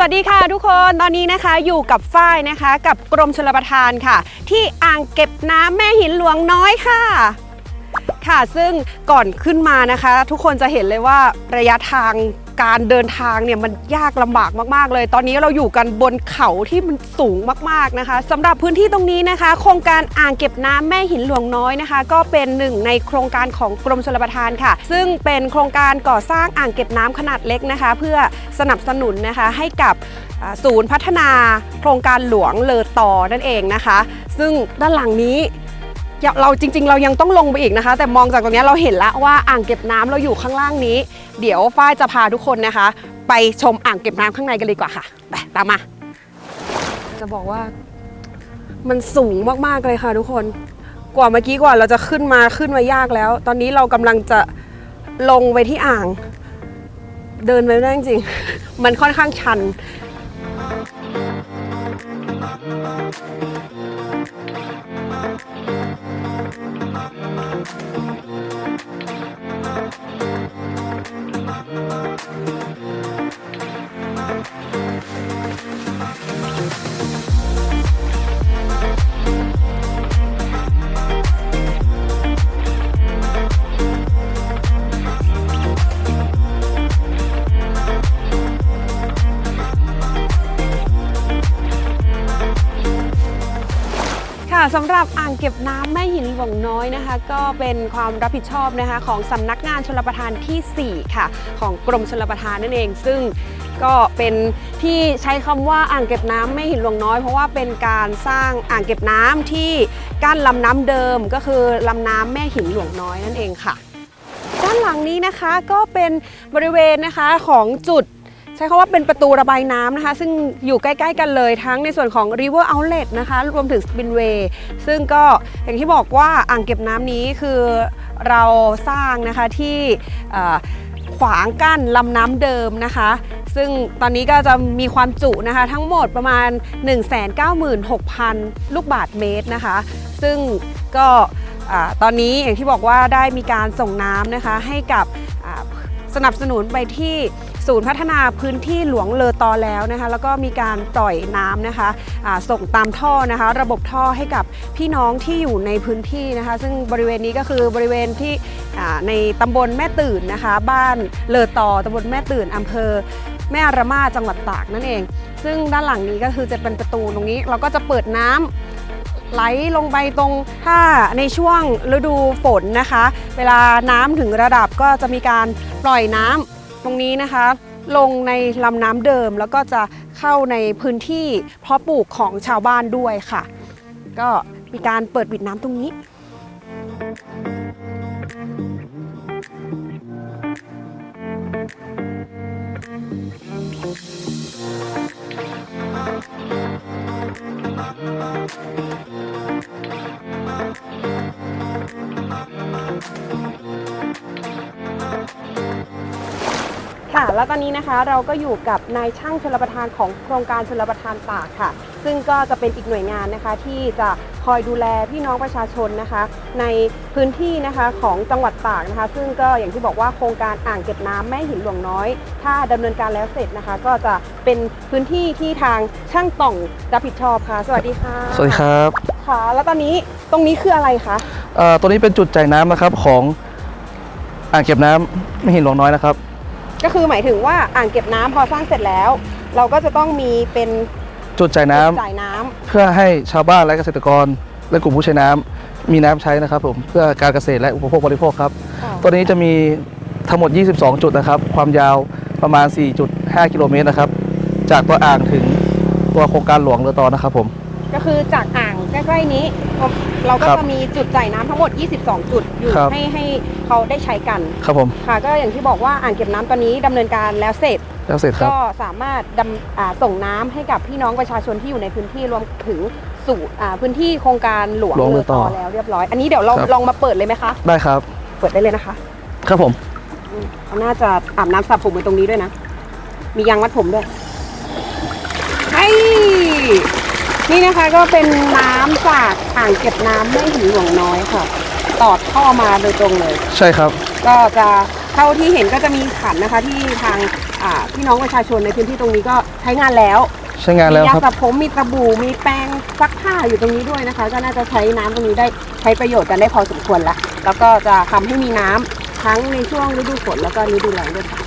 สวัสดีค่ะทุกคนตอนนี้นะคะอยู่กับฝ้ายนะคะ กับกรมชลประทานค่ะ ที่อ่างเก็บน้ำแม่หินหลวงน้อยค่ะ ค่ะซึ่งก่อนขึ้นมานะคะ ทุกคนจะเห็นเลยว่าระยะทาง การเดินทางเนี่ยมันยากลำบากมากๆเลย ตอนนี้เราอยู่กันบนเขาที่มันสูงมากๆนะคะสำหรับพื้นที่ตรงนี้นะคะ โครงการอ่างเก็บน้ำแม่หินหลวงน้อยนะคะ ก็เป็นหนึ่งในโครงการของกรมชลประทานค่ะ ซึ่งเป็นโครงการก่อสร้างอ่างเก็บน้ำขนาดเล็กนะคะ เพื่อสนับสนุนนะคะให้กับศูนย์พัฒนาโครงการหลวงเลอต่อนั่นเองนะคะ ซึ่งด้านหลังนี้ เราจริง ๆ เรายังต้องลงไปอีกนะคะ แต่มองจากตรงนี้เราเห็นแล้วว่าอ่างเก็บน้ำเราอยู่ข้างล่างนี้ เดี๋ยวฝ้ายจะพาทุกคนนะคะ ไปชมอ่างเก็บน้ำข้างในกันเลยดีกว่าค่ะไปตามมา จะบอกว่ามันสูงมากๆเลยค่ะทุกคน กว่าเมื่อกี้กว่าเราจะขึ้นมาขึ้นมายากแล้ว ตอนนี้เรากำลังจะลงไปที่อ่าง เดินไปไม่ได้จริงๆมันค่อนข้างชัน สำหรับอ่างเก็บน้ำแม่หินหลวงน้อยนะคะ ก็เป็นความรับผิดชอบนะคะของสำนักงานชลประทานทีสี่ 4 ค่ะ ของกรมชลประทานนั่นเอง ซึ่งก็เป็นที่ใช้คำว่าอ่างเก็บน้ำแม่หินหลวงน้อย เพราะว่าเป็นการสร้างอ่างเก็บน้ำที่กั้นลำน้ำเดิมก็คือลำน้ำแม่หินหลวงน้อยนั่นเองค่ะ ด้านหลังนี้นะคะก็เป็นบริเวณนะคะของจุด ใช้คำว่าเป็นประตูระบายน้ำนะคะ ซึ่งอยู่ใกล้ๆกันเลยทั้งในส่วนของ River Outlet นะคะ รวมถึง Spinway ซึ่งก็อย่างที่บอกว่าอ่างเก็บน้ำนี้คือเราสร้างนะคะที่ขวางกั้นลำน้ำเดิมนะคะ ซึ่งตอนนี้ก็จะมีความจุนะคะ ทั้งหมดประมาณ 196,000 ลูกบาทเมตรนะคะ ซึ่งก็ตอนนี้อย่างที่บอกว่าได้มีการส่งน้ำนะคะให้กับสนับสนุนไปที่ ศูนย์พัฒนาพื้นที่หลวงเลอตอแล้วนะคะแล้วก็มีการปล่อยน้ำนะคะอ่าส่งตามท่อนะคะ ระบบท่อให้กับพี่น้องที่อยู่ในพื้นที่นะคะ ซึ่งบริเวณนี้ก็คือบริเวณที่ในตำบลแม่ตื่นนะคะ บ้านเลอตอตำบลแม่ตื่นอำเภอแม่อารามาจังหวัดตากนั่นเอง ซึ่งด้านหลังนี้ก็คือจะเป็นประตูตรงนี้ เราก็จะเปิดน้ำไหลลงไปตรงถ้าในช่วงฤดูฝนนะคะ เวลาน้ำถึงระดับก็จะมีการปล่อยน้ำ ตรงนี้นะคะ ลงในลำน้ำเดิมแล้วก็จะเข้าในพื้นที่เพาะปลูกของชาวบ้านด้วยค่ะ ก็มีการเปิดปิดน้ำตรงนี้ ค่ะ แล้วตอนนี้นะคะเราก็อยู่กับนายช่างชลประทานของโครงการชลประทานตากค่ะ ซึ่งก็จะเป็นอีกหน่วยงานนะคะ ที่จะคอยดูแลพี่น้องประชาชนนะคะ ในพื้นที่นะคะของจังหวัดตากนะคะ ซึ่งก็อย่างที่บอกว่าโครงการอ่างเก็บน้ำแม่หินหลวงน้อย ถ้าดำเนินการแล้วเสร็จนะคะ ก็จะเป็นพื้นที่ที่ทางช่างต่องรับผิดชอบค่ะ สวัสดีค่ะสวัสดีครับค่ะ แล้วตอนนี้ตรงนี้คืออะไรคะเอ่อตัวนี้เป็นจุดจ่ายน้ำนะครับของอ่างเก็บน้ำไม่เห็นหลวงน้อยนะครับ ก็คือหมายถึงว่าอ่างเก็บน้ำพอสร้างเสร็จแล้ว เราก็จะต้องมีเป็นจุดจ่ายน้ำจ่ายน้ำเพื่อให้ชาวบ้านและเกษตรกร และกลุ่มผู้ใช้น้ำมีน้ำใช้นะครับผมเพื่อการเกษตรและอุปโภคบริโภคครับ ค่ะตัวนี้จะมีทั้งหมด 22 จุดนะครับ ความยาวประมาณ 4.5 กิโลเมตรนะครับ จากตัวอ่างถึงตัวโครงการหลวงเรือตอนะครับผม ก็คือจากอ่าง ใกล้ๆนี้ เราก็ครับจะมีจุดจ่ายน้ำทั้งหมด 22 จุดอยู่ครับ ให้ให้เขาได้ใช้กัน ครับผมค่ะ ก็อย่างที่บอกว่าอ่างเก็บน้ำตอนนี้ดำเนินการแล้วเสร็จ แล้วเสร็จครับ ก็สามารถดำอ่าส่งน้ำให้กับพี่น้องประชาชนที่อยู่ในพื้นที่รวมถึงสู่อ่าพื้นที่โครงการหลวงหลวงเรืเรืออต่ต่ออแล้วเรียบร้อย อันนี้เดี๋ยวเราครับ ลองมาเปิดเลยไหมคะ ได้ครับ เปิดได้เลยนะคะครับผม เขาน่าจะอาบน้ำสระผมไว้ตรงนี้ด้วยนะ มียางมัดผมด้วยไอ้ นี่นะคะก็เป็นน้ำจากอ่างเก็บน้ำไม่หินหลวงน้อยค่ะ ต่อท่อมาโดยตรงเลย ใช่ครับ ก็จะเท่าที่เห็นก็จะมีขันนะคะที่ทางอ่าพี่น้องประชาชนในพื้นที่ตรงนี้ก็ใช้งานแล้ว ใช้งานแล้วมียาครับ สระผมมีตะบู่มีแปรงซักผ้าอยู่ตรงนี้ด้วยนะคะ ก็น่าจะใช้น้ำตรงนี้ได้ใช้ประโยชน์กันได้พอสมควรละแล้วก็จะทำให้มีน้ำทั้งในช่วงฤดูฝนแล้วก็ฤดูแล้งด้วยค่ะ